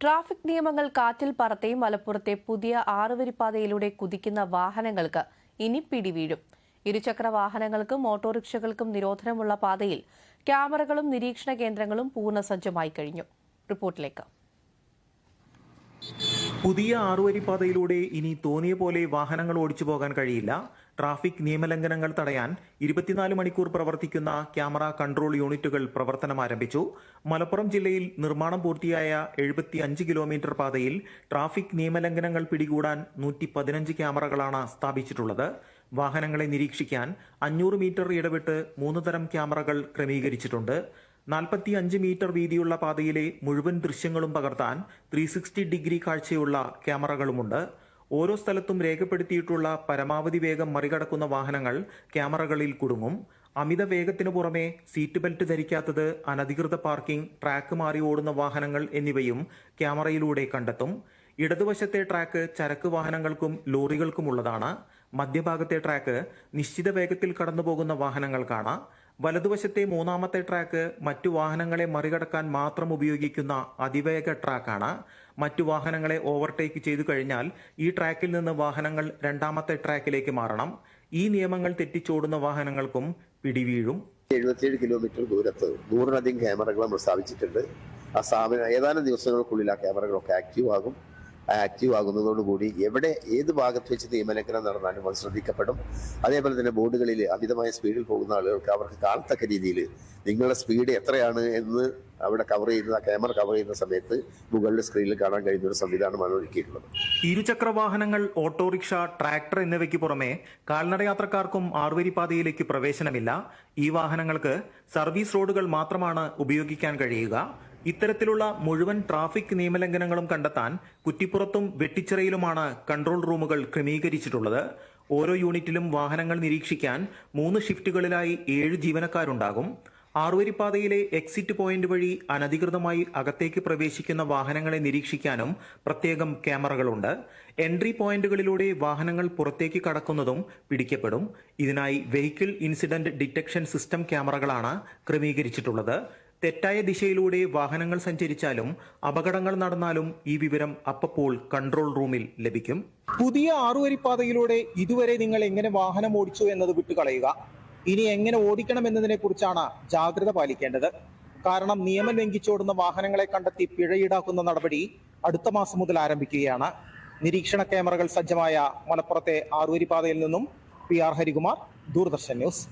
Traffic നിയമങ്ങൾ കാറ്റിൽ പറത്തി മലപ്പുറത്തെ പുതിയ ആറുവരിപ്പാതയിലൂടെ കുതിക്കുന്ന വാഹനങ്ങൾക്ക് ഇനി പിടിവീഴും. ഇരുചക്ര വാഹനങ്ങൾക്കും ഓട്ടോറിക്ഷകൾക്കും നിരോധനമുള്ള പാതയിൽ ക്യാമറകളും നിരീക്ഷണ കേന്ദ്രങ്ങളും പൂർണസജ്ജമായി കഴിഞ്ഞു. റിപ്പോർട്ടിലേക്ക്. പുതിയ ആറുവരിപ്പാതയിലൂടെ ഇനി തോന്നിയ പോലെ വാഹനങ്ങൾ ഓടിച്ചു പോകാൻ കഴിയില്ല. ട്രാഫിക് നിയമലംഘനങ്ങൾ തടയാൻ ഇരുപത്തിനാല് മണിക്കൂർ പ്രവർത്തിക്കുന്ന ക്യാമറ കൺട്രോൾ യൂണിറ്റുകൾ പ്രവർത്തനം ആരംഭിച്ചു. മലപ്പുറം ജില്ലയിൽ നിർമ്മാണം പൂർത്തിയായ എഴുപത്തി അഞ്ച് കിലോമീറ്റർ പാതയിൽ ട്രാഫിക് നിയമലംഘനങ്ങൾ പിടികൂടാൻ നൂറ്റി പതിനഞ്ച് ക്യാമറകളാണ് സ്ഥാപിച്ചിട്ടുള്ളത്. വാഹനങ്ങളെ നിരീക്ഷിക്കാൻ അഞ്ഞൂറ് മീറ്റർ ഇടവിട്ട് മൂന്ന് തരം ക്യാമറകൾ ക്രമീകരിച്ചിട്ടുണ്ട്. നാൽപ്പത്തി അഞ്ച് മീറ്റർ വീതിയുള്ള പാതയിലെ മുഴുവൻ ദൃശ്യങ്ങളും പകർത്താൻ ത്രീ ഡിഗ്രി കാഴ്ചയുള്ള ക്യാമറകളുമുണ്ട്. ഓരോ സ്ഥലത്തും രേഖപ്പെടുത്തിയിട്ടുള്ള പരമാവധി വേഗം മറികടക്കുന്ന വാഹനങ്ങൾ ക്യാമറകളിൽ കുടുങ്ങും. അമിത വേഗത്തിനു പുറമെ സീറ്റ് ബെൽറ്റ് ധരിക്കാത്തത് അനധികൃത പാർക്കിംഗ് ട്രാക്ക് മാറി ഓടുന്ന വാഹനങ്ങൾ എന്നിവയും ക്യാമറയിലൂടെ കണ്ടെത്തും. ഇടതുവശത്തെ ട്രാക്ക് ചരക്ക് വാഹനങ്ങൾക്കും ലോറികൾക്കുമുള്ളതാണ്. മധ്യഭാഗത്തെ ട്രാക്ക് നിശ്ചിത വേഗത്തിൽ കടന്നുപോകുന്ന വാഹനങ്ങൾക്കാണ് വലതുവശത്തെ മൂന്നാമത്തെ ട്രാക്ക് മറ്റു വാഹനങ്ങളെ മറികടക്കാൻ മാത്രം ഉപയോഗിക്കുന്ന അതിവേഗ ട്രാക്കാണ്. മറ്റു വാഹനങ്ങളെ ഓവർടേക്ക് ചെയ്തു കഴിഞ്ഞാൽ ഈ ട്രാക്കിൽ നിന്ന് വാഹനങ്ങൾ രണ്ടാമത്തെ ട്രാക്കിലേക്ക് മാറണം. ഈ നിയമങ്ങൾ തെറ്റിച്ചോടുന്ന വാഹനങ്ങൾക്കും പിടിവീഴും. എഴുപത്തിയേഴ് കിലോമീറ്റർ ദൂരത്ത് നൂറിലധികം ക്യാമറകൾ നമ്മൾ സ്ഥാപിച്ചിട്ടുണ്ട് ആ സ്ഥാപനം ഏതാനും ദിവസങ്ങൾക്കുള്ളിൽ ആ ക്യാമറകളൊക്കെ ആക്റ്റീവ് ആകും ആക്റ്റീവ് ആകുന്നതോടുകൂടി എവിടെ ഏത് ഭാഗത്ത് വെച്ച് നിയമലംഘനം നടന്നാലും അത് ശ്രദ്ധിക്കപ്പെടും. അതേപോലെ തന്നെ ബോർഡുകളിൽ അമിതമായ സ്പീഡിൽ പോകുന്ന ആളുകൾക്ക് അവർക്ക് കാണത്തക്ക രീതിയിൽ നിങ്ങളുടെ സ്പീഡ് എത്രയാണ് എന്ന് അവിടെ കവർ ചെയ്യുന്ന ക്യാമറ കവർ ചെയ്യുന്ന സമയത്ത് മുകളിലെ സ്ക്രീനിൽ കാണാൻ കഴിയുന്ന ഒരു സംവിധാനമാണ് ഒരുക്കിയിട്ടുള്ളത്. ഇരുചക്ര വാഹനങ്ങൾ ഓട്ടോറിക്ഷ ട്രാക്ടർ എന്നിവയ്ക്ക് പുറമെ കാൽനടയാത്രക്കാർക്കും ആറുവരിപ്പാതയിലേക്ക് പ്രവേശനമില്ല. ഈ വാഹനങ്ങൾക്ക് സർവീസ് റോഡുകൾ മാത്രമാണ് ഉപയോഗിക്കാൻ കഴിയുക. ഇത്തരത്തിലുള്ള മുഴുവൻ ട്രാഫിക് നിയമലംഘനങ്ങളും കണ്ടെത്താൻ കുറ്റിപ്പുറത്തും വെട്ടിച്ചിറയിലുമാണ് കൺട്രോൾ റൂമുകൾ ക്രമീകരിച്ചിട്ടുള്ളത്. ഓരോ യൂണിറ്റിലും വാഹനങ്ങൾ നിരീക്ഷിക്കാൻ മൂന്ന് ഷിഫ്റ്റുകളിലായി ഏഴ് ജീവനക്കാരുണ്ടാകും. ആറുവരിപ്പാതയിലെ എക്സിറ്റ് പോയിന്റ് വഴി അനധികൃതമായി അകത്തേക്ക് പ്രവേശിക്കുന്ന വാഹനങ്ങളെ നിരീക്ഷിക്കാനും പ്രത്യേകം ക്യാമറകളുണ്ട്. എൻട്രി പോയിന്റുകളിലൂടെ വാഹനങ്ങൾ പുറത്തേക്ക് കടക്കുന്നതും പിടിക്കപ്പെടും. ഇതിനായി വെഹിക്കിൾ ഇൻസിഡന്റ് ഡിറ്റക്ഷൻ സിസ്റ്റം ക്യാമറകളാണ് ക്രമീകരിച്ചിട്ടുള്ളത്. തെറ്റായ ദിശയിലൂടെ വാഹനങ്ങൾ സഞ്ചരിച്ചാലും അപകടങ്ങൾ നടന്നാലും ഈ വിവരം അപ്പപ്പോൾ കൺട്രോൾ റൂമിൽ ലഭിക്കും. പുതിയ ആറുവരിപ്പാതയിലൂടെ ഇതുവരെ നിങ്ങൾ എങ്ങനെ വാഹനം ഓടിച്ചു എന്നത് വിട്ടുകളയുക. ഇനി എങ്ങനെ ഓടിക്കണം എന്നതിനെ കുറിച്ചാണ് ജാഗ്രത പാലിക്കേണ്ടത്. കാരണം നിയമം ലംഘിച്ചോടുന്ന വാഹനങ്ങളെ കണ്ടെത്തി പിഴ ഈടാക്കുന്ന നടപടി അടുത്ത മാസം മുതൽ ആരംഭിക്കുകയാണ്. നിരീക്ഷണ ക്യാമറകൾ സജ്ജമായ മലപ്പുറത്തെ ആറുവരിപ്പാതയിൽ നിന്നും P R Harikumar Doordarshan news.